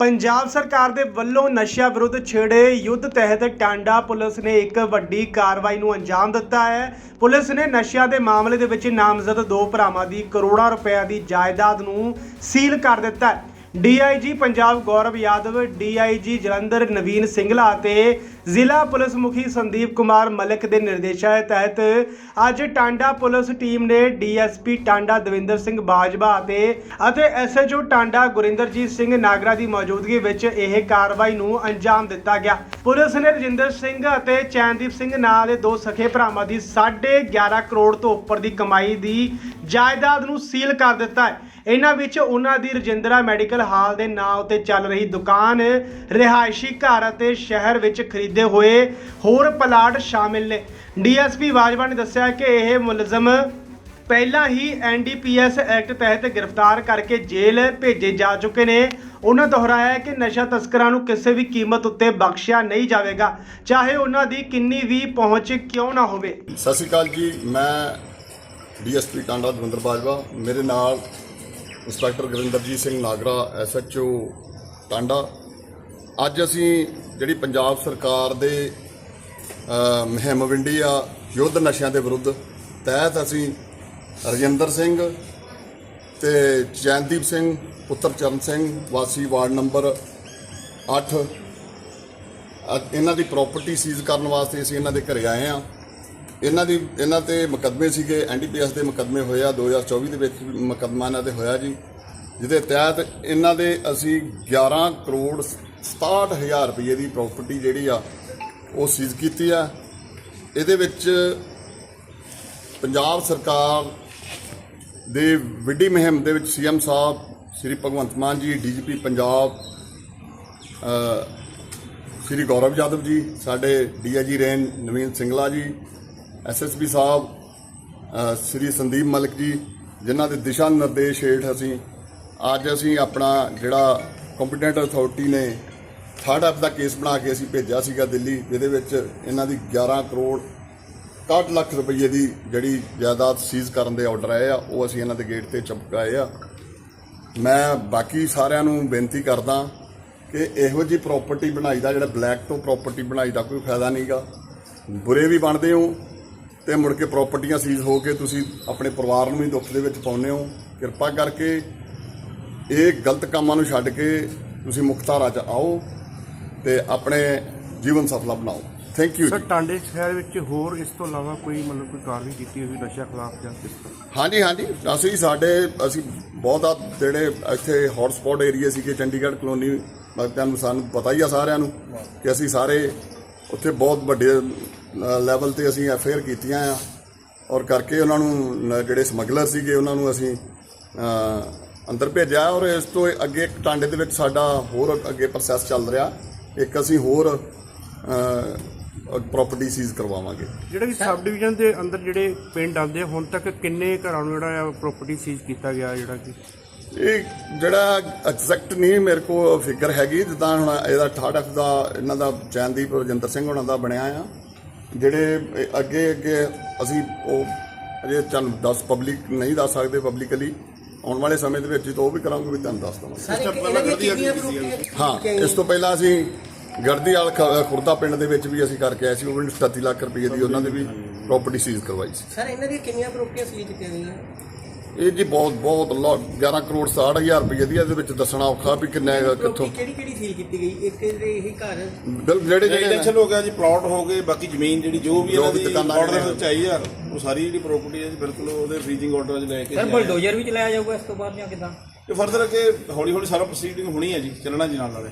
ਪੰਜਾਬ ਸਰਕਾਰ ਦੇ ਵੱਲੋਂ ਨਸ਼ਿਆਂ ਵਿਰੁੱਧ ਛੇੜੇ ਯੁੱਧ ਤਹਿਤ ਟਾਂਡਾ ਪੁਲਿਸ ਨੇ ਇੱਕ ਵੱਡੀ ਕਾਰਵਾਈ ਨੂੰ ਅੰਜਾਮ ਦਿੱਤਾ ਹੈ। ਪੁਲਿਸ ਨੇ ਨਸ਼ਿਆਂ ਦੇ ਮਾਮਲੇ ਦੇ ਵਿੱਚ ਨਾਮਜ਼ਦ ਦੋ ਭਰਾਵਾਂ ਦੀ ਕਰੋੜਾਂ ਰੁਪਏ ਦੀ ਜਾਇਦਾਦ ਨੂੰ ਸੀਲ ਕਰ ਦਿੱਤਾ ਹੈ। ਡੀਆਈਜੀ ਪੰਜਾਬ ਗੌਰਵ ਯਾਦਵ, ਡੀਆਈਜੀ ਜਲੰਧਰ ਨਵੀਨ ਸਿੰਗਲਾ ਅਤੇ ਜ਼ਿਲ੍ਹਾ ਪੁਲਿਸ ਮੁਖੀ ਸੰਦੀਪ ਕੁਮਾਰ ਮਲਿਕ ਦੇ ਨਿਰਦੇਸ਼ਾਂ ਤਹਿਤ ਅੱਜ ਟਾਂਡਾ ਪੁਲਿਸ ਟੀਮ ਨੇ ਡੀਐਸਪੀ ਟਾਂਡਾ ਦਵਿੰਦਰ ਸਿੰਘ ਬਾਜਵਾ ਅਤੇ ਅਤੇ ਐਸਐਚਓ ਟਾਂਡਾ ਗੁਰਿੰਦਰਜੀਤ ਸਿੰਘ ਨਾਗਰਾ ਦੀ ਮੌਜੂਦਗੀ ਵਿੱਚ ਇਹ ਕਾਰਵਾਈ ਨੂੰ ਅੰਜਾਮ ਦਿੱਤਾ ਗਿਆ। ਪੁਲਿਸ ਨੇ ਰਜਿੰਦਰ ਸਿੰਘ ਅਤੇ ਚੈਨਦੀਪ ਸਿੰਘ ਨਾਂ ਦੇ ਦੋ ਸਖੇ ਭਰਾਵਾਂ ਦੀ 11.5 ਕਰੋੜ ਤੋਂ ਉੱਪਰ ਦੀ ਕਮਾਈ ਦੀ ਜਾਇਦਾਦ ਨੂੰ ਸੀਲ ਕਰ ਦਿੱਤਾ ਹੈ। ਇਹਨਾਂ ਵਿੱਚ ਉਹਨਾਂ ਦੀ ਰਜਿੰਦਰਾ ਮੈਡੀਕਲ ਹਾਲ ਦੇ ਨਾਂ ਉੱਤੇ ਚੱਲ ਰਹੀ ਦੁਕਾਨ ਰਿਹਾਇਸ਼ੀ ਘਰ ਅਤੇ ਸ਼ਹਿਰ ਵਿੱਚ ਖਰੀਦੇ ਹੋਏ ਹੋਰ ਪਲਾਟ ਸ਼ਾਮਿਲ ਨੇ। ਡੀਐਸਪੀ ਬਾਜਵਾ ਨੇ ਦੱਸਿਆ ਕਿ ਇਹ ਮੁਲਜ਼ਮ ਪਹਿਲਾਂ ਹੀ ਐਨਡੀਪੀਐਸ ਐਕਟ ਤਹਿਤ ਗ੍ਰਿਫਤਾਰ ਕਰਕੇ ਜੇਲ੍ਹ ਭੇਜੇ ਜਾ ਚੁੱਕੇ ਨੇ। ਉਹਨਾਂ ਦੁਹਰਾਇਆ ਕਿ ਨਸ਼ਾ ਤਸਕਰਾਂ ਨੂੰ ਕਿਸੇ ਵੀ ਕੀਮਤ ਉੱਤੇ ਬਖਸ਼ਿਆ ਨਹੀਂ ਜਾਵੇਗਾ। ਚਾਹੇ ਉਹਨਾਂ ਦੀ ਕਿੰਨੀ ਵੀ ਪਹੁੰਚ ਕਿਉਂ ਨਾ ਹੋਵੇ। ਸਤਿ ਸ਼੍ਰੀ ਅਕਾਲ ਜੀ, ਮੈਂ ਡੀਐਸਪੀ ਟਾਂਡਾ ਦਵਿੰਦਰ ਬਾਜਵਾ। ਮੇਰੇ ਨਾਲ ਇੰਸਪੈਕਟਰ ਗੁਰਿੰਦਰਜੀਤ ਸਿੰਘ ਨਾਗਰਾ ਐਸਐਚਓ ਟਾਂਡਾ। ਅੱਜ ਅਸੀਂ ਜਿਹੜੀ ਪੰਜਾਬ ਸਰਕਾਰ ਦੇ ਅ, ਮੁਹਿੰਮ ਵਿੰਡੀ ਆ ਯੁੱਧ ਨਸ਼ਿਆਂ ਦੇ ਵਿਰੁੱਧ ਤਹਿਤ ਅਸੀਂ ਰਜਿੰਦਰ ਸਿੰਘ ਤੇ ਚੈਨਦੀਪ ਸਿੰਘ ਪੁੱਤਰ ਚਰਨ ਸਿੰਘ ਵਾਸੀ ਵਾਰਡ ਨੰਬਰ 8 ਇਹਨਾਂ ਦੀ ਪ੍ਰਾਪਰਟੀ ਸੀਜ਼ ਕਰਨ ਵਾਸਤੇ ਅਸੀਂ ਇਹਨਾਂ ਦੇ ਘਰੇ ਆਏ ਆ। ਇਹਨਾਂ ਦੀ, ਇਹਨਾਂ ਤੇ ਮੁਕੱਦਮੇ ਸੀਗੇ, ਐਨਡੀਪੀਐਸ ਦੇ ਮੁਕੱਦਮੇ ਹੋਏ ਆ 2024 ਦੇ ਵਿੱਚ ਵੀ ਮੁਕੱਦਮਾ ਇਹਨਾਂ ਤੇ ਹੋਇਆ ਜੀ, ਜਿਹਦੇ ਤਹਿਤ ਇਹਨਾਂ ਦੇ ਅਸੀਂ 11 ਕਰੋੜ 67000 ਰੁਪਏ ਦੀ ਪ੍ਰਾਪਰਟੀ ਜਿਹੜੀ ਆ, ਉਹ ਸੀਜ਼ ਕੀਤੀ ਆ। ਇਹਦੇ ਵਿੱਚ ਪੰਜਾਬ ਸਰਕਾਰ ਦੇ ਵਿੱਢੀ ਮੁਹਿੰਮ ਦੇ ਵਿੱਚ ਸੀਐਮ ਸਾਹਿਬ, ਸ੍ਰੀ ਭਗਵੰਤ ਮਾਨ ਜੀ, ਡੀਜੀਪੀ ਪੰਜਾਬ ਸ਼੍ਰੀ ਗੌਰਵ ਯਾਦਵ ਜੀ, ਸਾਡੇ DIG range Naveen Singla ji SSP ਸਾਹਿਬ ਸ਼੍ਰੀ ਸੰਦੀਪ ਮਲਿਕ ਜੀ, ਜਿਨ੍ਹਾਂ ਦੇ ਦਿਸ਼ਾ ਨਿਰਦੇਸ਼ ਹੇਠ ਅਸੀਂ, ਅੱਜ ਅਸੀਂ ਆਪਣਾ ਜਿਹੜਾ ਕੰਪੀਟੈਂਟ ਅਥਾਰਟੀ ਨੇ ਥਰਡ ਐਪ ਦਾ ਕੇਸ ਬਣਾ ਕੇ ਅਸੀਂ ਭੇਜਿਆ ਸੀਗਾ ਦਿੱਲੀ, ਜਿਹਦੇ ਵਿੱਚ ਇਹਨਾਂ ਦੀ 11 ਕਰੋੜ 61 ਲੱਖ ਰੁਪਏ ਦੀ ਜਿਹੜੀ ਜਾਇਦਾਦ ਸੀਜ਼ ਕਰਨ ਦੇ ਆਰਡਰ ਆਏ ਆ, ਉਹ ਅਸੀਂ ਇਹਨਾਂ ਦੇ ਗੇਟ ਤੇ ਚਪਕਾਏ ਆ। ਮੈਂ ਬਾਕੀ ਸਾਰਿਆਂ ਨੂੰ ਬੇਨਤੀ ਕਰਦਾ ਕਿ ਇਹੋ ਜੀ ਪ੍ਰਾਪਰਟੀ ਬਣਾਈ ਦਾ, ਜਿਹੜਾ ਬਲੈਕ ਤੋਂ ਪ੍ਰਾਪਰਟੀ ਬਣਾਈ ਦਾ ਕੋਈ ਫਾਇਦਾ ਨਹੀਂਗਾ ਬੁਰੇ ਵੀ ਬਣਦੇ ਹੋ ਤੇ ਮੁੜ ਕੇ ਪ੍ਰਾਪਰਟੀਆਂ ਸੀਜ਼ ਹੋ ਕੇ ਤੁਸੀਂ ਆਪਣੇ ਪਰਿਵਾਰ ਨੂੰ ਵੀ ਦੁੱਖ ਦੇ ਵਿੱਚ ਪਾਉਂਦੇ ਹੋ। ਕਿਰਪਾ ਕਰਕੇ ਇਹ ਗਲਤ ਕੰਮਾਂ ਨੂੰ ਛੱਡ ਕੇ ਤੁਸੀਂ ਮੁਖਤਾਰਾ 'ਚ ਆਓ ਤੇ ਆਪਣੇ ਜੀਵਨ ਸਫਲਾ ਬਣਾਓ। ਥੈਂਕ ਯੂ ਸਰ ਟਾਂਡੇ ਸ਼ਹਿਰ ਵਿੱਚ ਹੋਰ ਇਸ ਤੋਂ ਇਲਾਵਾ ਕੋਈ ਮਤਲਬ ਕੋਈ ਕਾਰਵਾਈ ਕੀਤੀ ਹੋਈ ਨਸ਼ਾ ਖਿਲਾਫ ਜਾਂ ਕਿਸ ਤਰ੍ਹਾਂ? ਹਾਂਜੀ ਹਾਂਜੀ। ਅਸੀਂ ਸਾਡੇ ਅਸੀਂ ਬਹੁਤ ਆ ਜਿਹੜੇ ਇੱਥੇ ਹੌਟ ਸਪੌਟ ਏਰੀਆ ਸੀਗੇ ਚੰਡੀਗੜ੍ਹ ਕਲੋਨੀ ਮਗਤਾਂ ਨੂੰ ਸਾਨੂੰ ਪਤਾ ਹੀ ਆ ਸਾਰਿਆਂ ਨੂੰ ਕਿ ਅਸੀਂ ਸਾਰੇ ਉੱਥੇ ਬਹੁਤ ਵੱਡੇ ਲੈਵਲ ਤੇ ਅਸੀਂ ਐਫਆਈਆਰ ਕੀਤੀਆਂ ਆ। ਔਰ ਕਰਕੇ ਉਹਨਾਂ ਨੂੰ ਜਿਹੜੇ ਸਮਗਲਰ ਸੀਗੇ ਉਹਨਾਂ ਨੂੰ ਅਸੀਂ ਅ, ਅੰਦਰ ਭੇਜਿਆ। ਔਰ ਇਸ ਤੋਂ ਅੱਗੇ ਇੱਕ ਟਾਂਡੇ ਦੇ ਵਿੱਚ ਸਾਡਾ ਹੋਰ ਅੱਗੇ ਪ੍ਰੋਸੈਸ ਚੱਲ ਰਿਹਾ। ਇੱਕ ਅਸੀਂ ਹੋਰ ਪ੍ਰਾਪਰਟੀ ਸੀਜ਼ ਕਰਵਾਵਾਂਗੇ। ਜਿਹੜੇ ਕਿ ਸਬ ਡਿਵੀਜ਼ਨ ਦੇ ਅੰਦਰ ਜਿਹੜੇ ਪਿੰਡ ਆਉਂਦੇ ਆ, ਹੁਣ ਤੱਕ ਕਿੰਨੇ ਘਰਾਂ ਨੂੰ ਜਿਹੜਾ ਆ ਪ੍ਰਾਪਰਟੀ ਸੀਜ਼ ਕੀਤਾ ਗਿਆ ਜਿਹੜਾ ਕਿ? ਇਹ ਜਿਹੜਾ ਐਗਜ਼ੈਕਟ ਨਹੀਂ ਮੇਰੇ ਕੋਲ ਫਿਗਰ ਹੈਗੀ। ਜਿੱਦਾਂ ਹੁਣ ਇਹਦਾ ਥਰਡ ਐਫ ਦਾ ਇਹਨਾਂ ਦਾ ਚੈਨਦੀਪ ਰਜਿੰਦਰ ਸਿੰਘ ਉਹਨਾਂ ਦਾ ਬਣਿਆ ਆ। ਜਿਹੜੇ ਅੱਗੇ ਅੱਗੇ ਅਸੀਂ ਉਹ ਅਜੇ ਤੁਹਾਨੂੰ ਦੱਸ ਪਬਲਿਕ ਨਹੀਂ ਦੱਸ ਸਕਦੇ ਪਬਲਿਕਲੀ ਆਉਣ ਵਾਲੇ ਸਮੇਂ ਦੇ ਵਿੱਚ ਤਾਂ ਉਹ ਵੀ ਕਰਾਂਗੇ ਵੀ ਤੁਹਾਨੂੰ ਦੱਸ ਦਵਾਂਗੇ। ਪ੍ਰੋਪਰਟੀਆਂ ਹਾਂ ਇਸ ਤੋਂ ਪਹਿਲਾਂ ਅਸੀਂ ਗਰਦੀ ਵਾਲ ਖ- ਖੁਰਦਾ ਪਿੰਡ ਦੇ ਵਿੱਚ ਵੀ ਅਸੀਂ ਕਰਕੇ ਆਏ ਸੀ ਉਹ ਵੀ 37 ਲੱਖ ਰੁਪਏ ਦੀ ਉਹਨਾਂ ਦੇ ਵੀ ਪ੍ਰਾਪਰਟੀ ਸੀਜ਼ ਕਰਵਾਈ ਸੀ। ਸਰ ਇਹਨਾਂ ਦੀਆਂ ਕਿੰਨੀਆਂ ਪ੍ਰੋਪਰਟੀਆਂ ਸੀਲ ਕੀਤੀਆਂ ਗਈਆਂ? ਇਹ ਜੀ ਬਹੁਤ ਬਹੁਤ lot 11 ਕਰੋੜ 60000 ਰੁਪਏ ਦੀ ਇਹਦੇ ਵਿੱਚ ਦੱਸਣਾ ਔਖਾ ਵੀ ਕਿੰਨਾ ਹੈਗਾ ਕਿੱਥੋਂ। ਕਿਹੜੀ ਕਿਹੜੀ ਸੀਲ ਕੀਤੀ ਗਈ? ਇੱਕ ਇਹ ਘਰ। ਬਿਲ ਜਿਹੜੇ ਜਿਹੜੇ ਰੈਜ਼ੀਡੈਂਸ਼ੀਅਲ ਹੋ ਗਿਆ ਜੀ ਪਲਾਟ ਹੋ ਗਏ ਬਾਕੀ ਜ਼ਮੀਨ ਜਿਹੜੀ ਜੋ ਵੀ ਜੋ ਇਹਨਾਂ ਵੀ ਦੀ ਦੁਕਾਨਾਂ ਆਰਡਰ ਵਿੱਚ ਆਈ ਆ ਉਹ ਸਾਰੀ ਜਿਹੜੀ ਪ੍ਰਾਪਰਟੀ ਹੈ ਜੀ ਬਿਲਕੁਲ ਉਹਦੇ ਫ੍ਰੀਜ਼ਿੰਗ ਆਰਡਰ 'ਚ ਲੈ ਕੇ ਸਰ। ਬਲਡੋਜ਼ਰ ਵੀ ਚਲਾਇਆ ਜਾਊਗਾ ਇਸ ਤੋਂ ਬਾਅਦ ਜਾਂ ਕਿਦਾਂ? ਤੇ ਫਰਦਰ ਅੱਗੇ ਹੌਲੀ ਹੌਲੀ ਸਾਰਾ ਪ੍ਰੋਸੀਡਿੰਗ ਹੋਣੀ ਹੈ ਜੀ ਚੱਲਣਾ ਜੀ ਨਾਲ ਨਾਲੇ।